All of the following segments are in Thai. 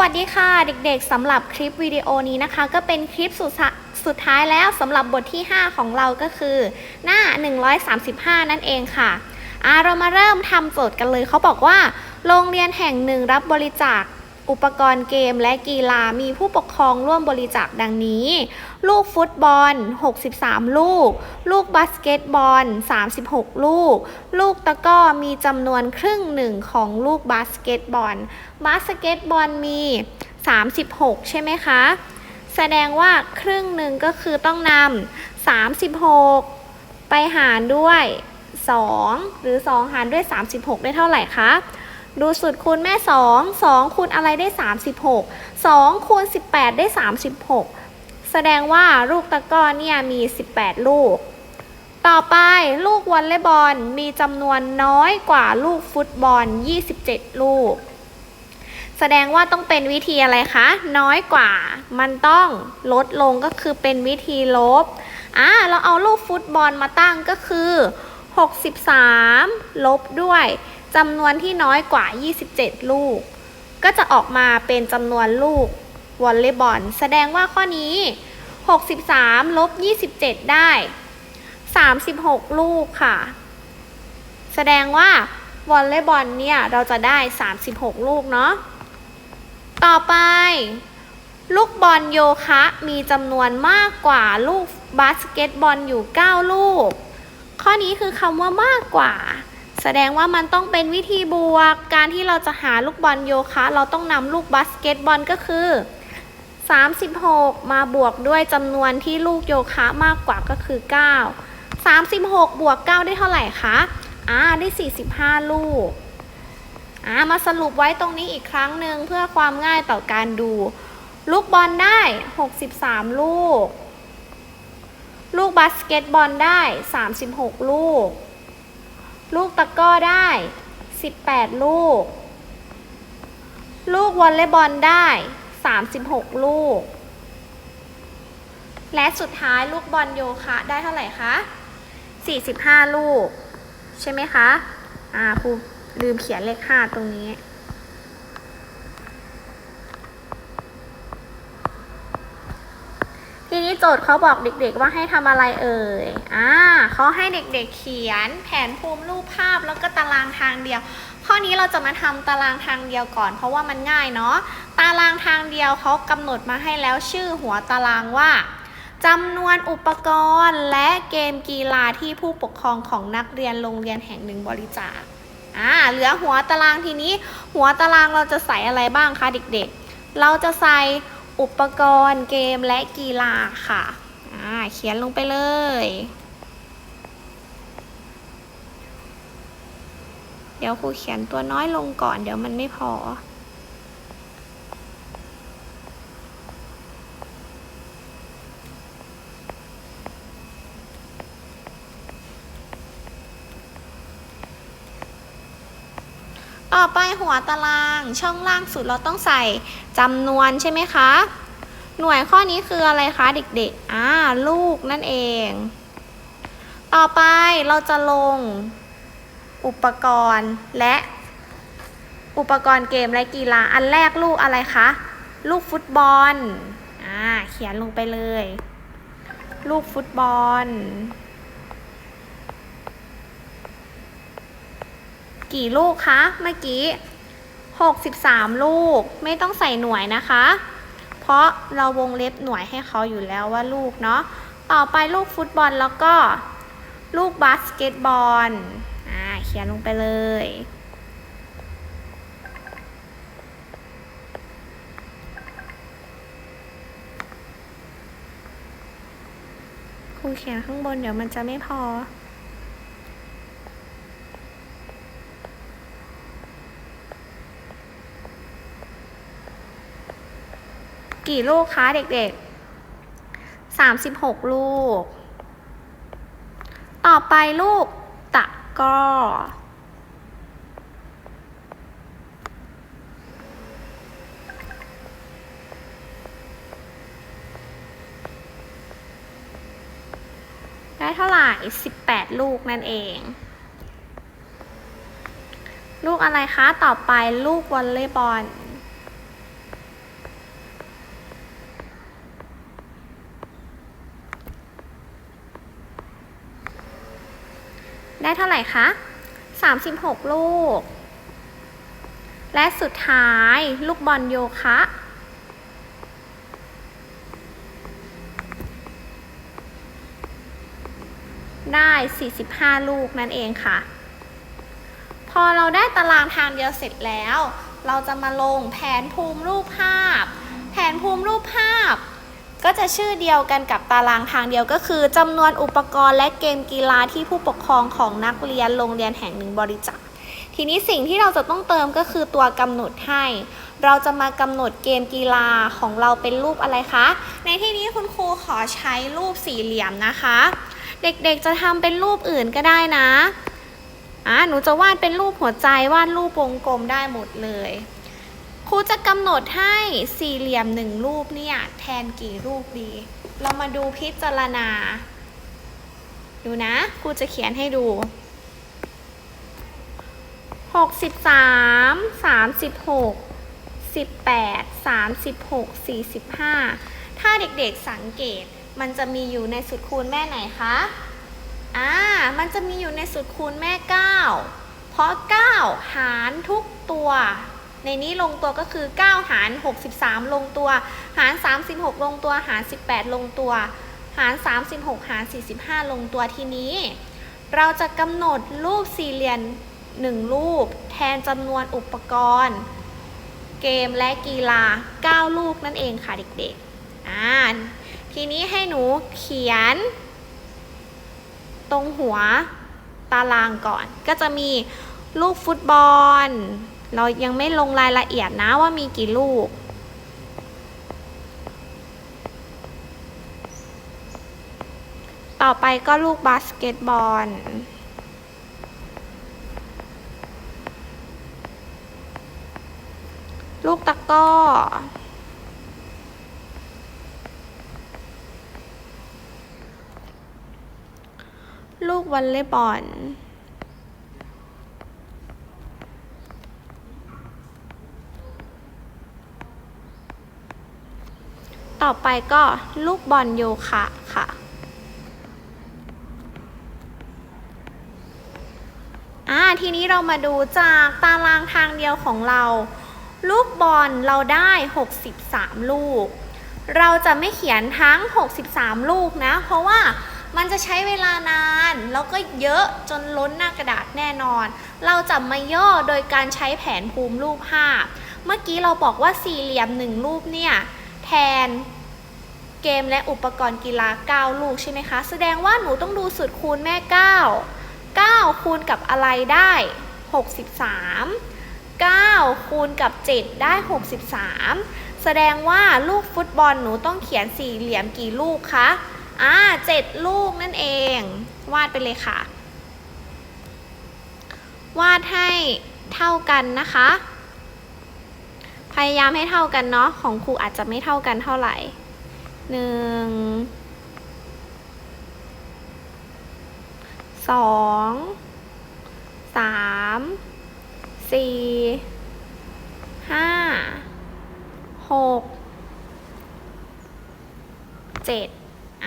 วัสดีค่ะเด็กๆสำหรับคลิปวิดีโอนี้นะคะ ก็เป็นคลิปสุดสุดท้ายแล้วสำหรับบทที่ 5 ของเราก็คือ หน้า 135 นั่นเองค่ะอ่าเรามาเริ่มทำโจทย์กันเลยเขาบอกว่า โรงเรียนแห่งหนึ่งรับบริจาค อุปกรณ์เกมและกีฬามีผู้ปกครองร่วมบริจาคดังนี้ ลูกฟุตบอล 63 ลูก ลูกบาสเกตบอล 36 ลูก ลูกตะก้อมีจำนวนครึ่งหนึ่งของลูกบาสเกตบอล บาสเกตบอลมี 36 ใช่ไหมคะ แสดงว่าครึ่งหนึ่งก็คือต้องนำ 36 ไปหารด้วย 2 หรือ 2 หารด้วย 36 ได้เท่าไหร่คะ ดูสูตรคูณแม่ 2 2คูณอะไรได้ 36 2คูณ18 ได้ 36 แสดงว่าลูกตะกร้อเนี่ยมี 18 ลูก ต่อไปลูกวอลเลย์บอลมีจำนวนน้อยกว่าลูกฟุตบอล 27 ลูก แสดงว่าต้องเป็นวิธีอะไรคะ น้อยกว่า มันต้องลดลงก็คือเป็นวิธีลบ อ่าเราเอาลูกฟุตบอลมาตั้งก็คือ 63 ลบด้วย จำนวนที่น้อยกว่า 27 ลูก ก็จะออกมาเป็นจำนวนลูกวอลเลย์บอล แสดงว่าข้อนี้ 63 ลบ 27 ได้ 36 ลูกค่ะ แสดงว่าวอลเลย์บอลเนี่ยเราจะได้ 36 ลูกเนาะ ต่อไป ลูกบอลโยคะมีจำนวนมากกว่าลูกบาสเกตบอลอยู่ 9 ลูก ข้อนี้คือคำว่ามากกว่า แสดงว่ามันต้องเป็นวิธีบวก การที่เราจะหาลูกบอลโยคะ เราต้องนำลูกบาสเกตบอลก็คือ 36 มาบวกด้วยจำนวนที่ลูกโยคะมากกว่าก็คือ 9 36 บวก 9 ได้เท่าไหร่คะอ่าได้ 45 ลูกอ่ามาสรุปไว้ตรงนี้อีกครั้งหนึ่งเพื่อความง่ายต่อการดู ลูกบอลได้ 63 ลูก ลูกบาสเกตบอลได้ 36 ลูก ลูกตะก้อได้ 18 ลูก ลูกวอลเลย์บอลได้ 36 ลูก และสุดท้ายลูกบอลโยคะได้เท่าไหร่คะ 45 ลูก ใช่ไหมคะ อ่าครูลืมเขียนเลข 5 ตรงนี้ นี้โจทย์เขาบอกเด็กๆว่าให้ทำอะไรเอ่ย อ่าเขาให้เด็กๆเขียน แผนภูมิรูปภาพแล้วก็ตารางทางเดียว ข้อนี้เราจะมาทำตารางทางเดียวก่อน เพราะว่ามันง่ายเนาะ ตารางทางเดียวเขากำหนดมาให้แล้วชื่อหัวตารางว่าจำนวนอุปกรณ์และเกมกีฬาที่ผู้ปกครองของนักเรียนโรงเรียนแห่งหนึ่งบริจาค อ่า เหลือหัวตารางทีนี้ หัวตารางเราจะใส่อะไรบ้างคะเด็กๆ เราจะใส่ อุปกรณ์เกมและกีฬาค่ะอ่าเขียนลงไปเลยเดี๋ยวครูเขียนตัวน้อยลงก่อน เดี๋ยวมันไม่พอ ต่อไปหัวตารางช่องล่างสุดเราต้องใส่จำนวนใช่ไหมคะ หน่วยข้อนี้คืออะไรคะเด็กๆอ่าลูกนั่นเอง ต่อไปเราจะลงอุปกรณ์และอุปกรณ์เกมและกีฬาอันแรกลูกอะไรคะ ลูกฟุตบอล อ่า เขียนลงไปเลย ลูกฟุตบอล กี่ลูกคะ เมื่อกี้ 63 ลูก ไม่ต้องใส่หน่วยนะคะ เพราะเราวงเล็บหน่วยให้เขาอยู่แล้วว่าลูกเนาะ ต่อไปลูกฟุตบอลแล้วก็ ลูกบาสเกตบอล อ่า เขียนลงไปเลย ครูเขียนข้างบนเดี๋ยวมันจะไม่พอ กี่ลูกคะเด็กๆ36ลูก ต่อไปลูกตะกร้อได้เท่าไหร่18ลูกนั่นเอง ลูกอะไรคะ ต่อไปลูกวอลเลย์บอล เท่าไหร่คะ 36 ลูก และสุดท้ายลูกบอลโยคะได้ 45 ลูกนั่นเองค่ะ พอเราได้ตารางทางเดียวเสร็จแล้ว เราจะมาลงแผนภูมิรูปภาพ แผนภูมิรูปภาพ ก็จะชื่อเดียวกันกับตารางทางเดียวก็คือจำนวนอุปกรณ์และเกมกีฬาที่ผู้ปกครองของนักเรียนโรงเรียนแห่งหนึ่งบริจาคทีนี้สิ่งที่เราจะต้องเติมก็คือตัวกำหนดให้ เราจะมากำหนดเกมกีฬาของเราเป็นรูปอะไรคะ ในที่นี้คุณครูขอใช้รูปสี่เหลี่ยมนะคะ เด็กๆจะทำเป็นรูปอื่นก็ได้นะอ่าหนูจะวาดเป็นรูปหัวใจวาดรูปวงกลมได้หมดเลย ครูจะกำหนดให้สี่เหลี่ยมหนึ่งรูปเนี่ยแทนกี่รูปดี เรามาดูพิจารณา ดูนะครูจะเขียนให้ดูหกสิบสามสามสิบหกสิบแปดสามสิบหกสี่สิบห้าถ้าเด็กๆสังเกตมันจะมีอยู่ในสุดคูณแม่ไหนคะ อ่า มันจะมีอยู่ในสุดคูณแม่ 9 เพราะ 9 หารทุกตัว ในนี้ลงตัวก็คือ 9 หาร 63 ลงตัว หาร 36 ลงตัว หาร 18 ลงตัว หาร 36 หาร 45 ลงตัวทีนี้ เราจะกำหนดรูปสี่เหลี่ยมหนึ่งรูป แทนจำนวนอุปกรณ์ เกมและกีฬา 9 ลูกนั่นเองค่ะเด็กๆอ่าทีนี้ให้หนูเขียน ตรงหัวตารางก่อน ก็จะมีลูกฟุตบอล เรายังไม่ลงรายละเอียดนะว่ามีกี่ลูก ต่อไปก็ลูกบาสเกตบอล ลูกตะก้อ ลูกวอลเลย์บอล ต่อไปก็ลูกบอลโยคะค่ะ อ่า ทีนี้เรามาดูจากตารางทางเดียวของเรา ลูกบอลเราได้ 63 ลูก เราจะไม่เขียนทั้ง 63 ลูกนะ เพราะว่ามันจะใช้เวลานาน แล้วก็เยอะจนล้นหน้ากระดาษแน่นอน เราจะมาย่อโดยการใช้แผนภูมิรูปภาพ เมื่อกี้เราบอกว่าสี่เหลี่ยมหนึ่งรูปเนี่ย แทนเกมและอุปกรณ์กีฬา 9 ลูกใช่ไหมคะ แสดงว่าหนูต้องดูสูตรคูณแม่ 9 9 คูณกับอะไรได้ 63 9 คูณกับ 7 ได้ 63 แสดงว่าลูกฟุตบอลหนูต้องเขียนสี่เหลี่ยมกี่ลูกคะอ่าเจ็ดลูกนั่นเอง วาดไปเลยค่ะ วาดให้เท่ากันนะคะ พยายามให้เท่ากันเนาะของครูอาจจะไม่เท่ากันเท่าไหร่หนึ่งสองสามสี่ห้าหกเจ็ด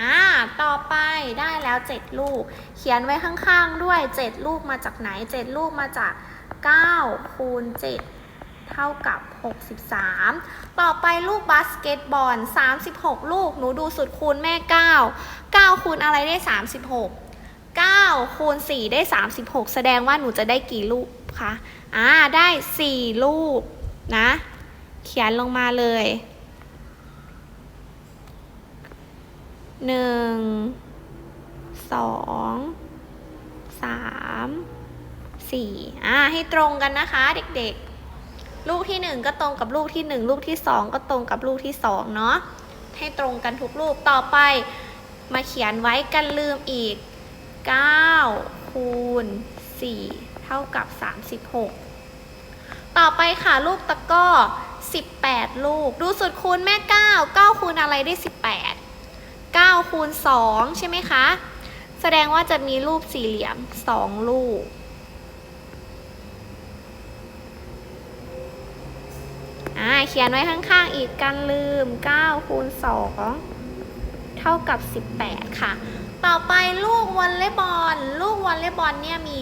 อ่า ต่อไปได้แล้ว7ลูก เขียนไว้ข้างๆด้วย7ลูกมาจากไหน7ลูกมาจาก9คูณ7 เท่ากับ 63 ต่อไปลูกบาสเกตบอล 36 ลูก หนูดูสุดคูณแม่ 9 9 คูณอะไรได้ 36 9 คูณ 4 ได้ 36 แสดงว่าหนูจะได้กี่ลูกคะ อ่า ได้ 4 ลูกนะ เขียนลงมาเลยหนึ่งสองสามสี่อ่า ให้ตรงกันนะคะเด็กๆ ลูกที่หนึ่งก็ตรงกับลูกที่หนึ่งลูกที่สองก็ตรงกับลูกที่สองเนาะให้ตรงกันทุกลูกต่อไป มาเขียนไว้กันลืมอีก 9 คูณ 4 เท่ากับ 36 ต่อไปค่ะลูกตะก้อ 18 ลูก ดูสุดคูณแม่ 9 9 คูณอะไรได้ 18 9 คูณ 2 ใช่ไหมคะ แสดงว่าจะมีรูปสี่เหลี่ยม 2 ลูก อ่า เขียนไว้ข้างๆอีกกันลืม9คูณ2เท่ากับ 18 ค่ะ ต่อไปลูกวอลเลย์บอล ลูกวอลเลย์บอลเนี่ยมี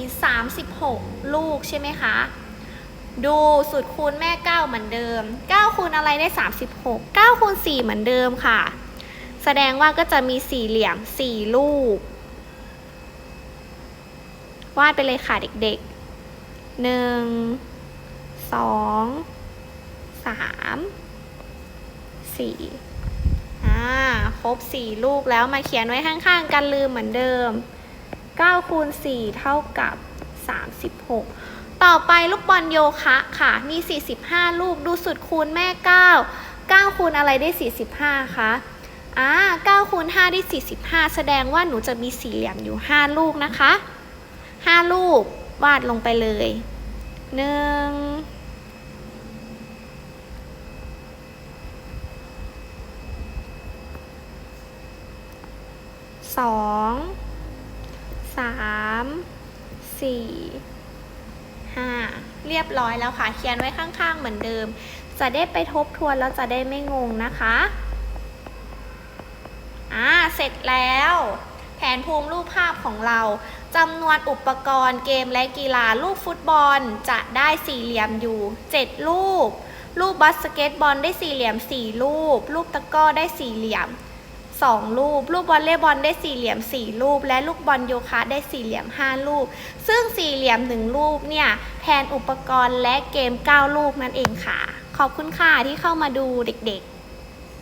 36 ลูกใช่ไหมคะ ดูสูตรคูณแม่ 9 เหมือนเดิม 9 คูณอะไรได้ 36 9คูณ4 เหมือนเดิมค่ะ แสดงว่าก็จะมีสี่เหลี่ยม 4 ลูก วาดไปเลยค่ะเด็กๆ 1 2 3 4อ่าครบ4ลูกแล้วมาเขียนไว้ข้างๆ กันลืมเหมือนเดิม9คูณ4เท่ากับ36ต่อไปลูกบอลโยคะค่ะมี45ลูกดูสุดคูณแม่9 9คูณอะไรได้45คะอ่า9คูณ5ได้45แสดงว่าหนูจะมีสี่เหลี่ยมอยู่5ลูกนะคะ5ลูกวาดลงไปเลย1 สองสามสี่ห้าเรียบร้อยแล้วค่ะ เขียนไว้ข้างๆเหมือนเดิม จะได้ไปทบทวนแล้วจะได้ไม่งงนะคะอ่าเสร็จแล้วแผนภูมิรูปภาพของเราจำนวนอุปกรณ์เกมและกีฬาลูกฟุตบอลจะได้สี่เหลี่ยมอยู่ 7 ลูก ลูกบาสเกตบอลได้สี่เหลี่ยม 4 ลูก ลูกตะก้อได้สี่เหลี่ยม 2ลูกลูกวอลเลย์บอลได้สี่เหลี่ยม4ลูกและลูกบอลโยคะได้สี่เหลี่ยม5ลูกซึ่งสี่เหลี่ยม1ลูกเนี่ยแทนอุปกรณ์และเกม9ลูกนั่นเองค่ะ ขอบคุณค่ะที่เข้ามาดูเด็กๆ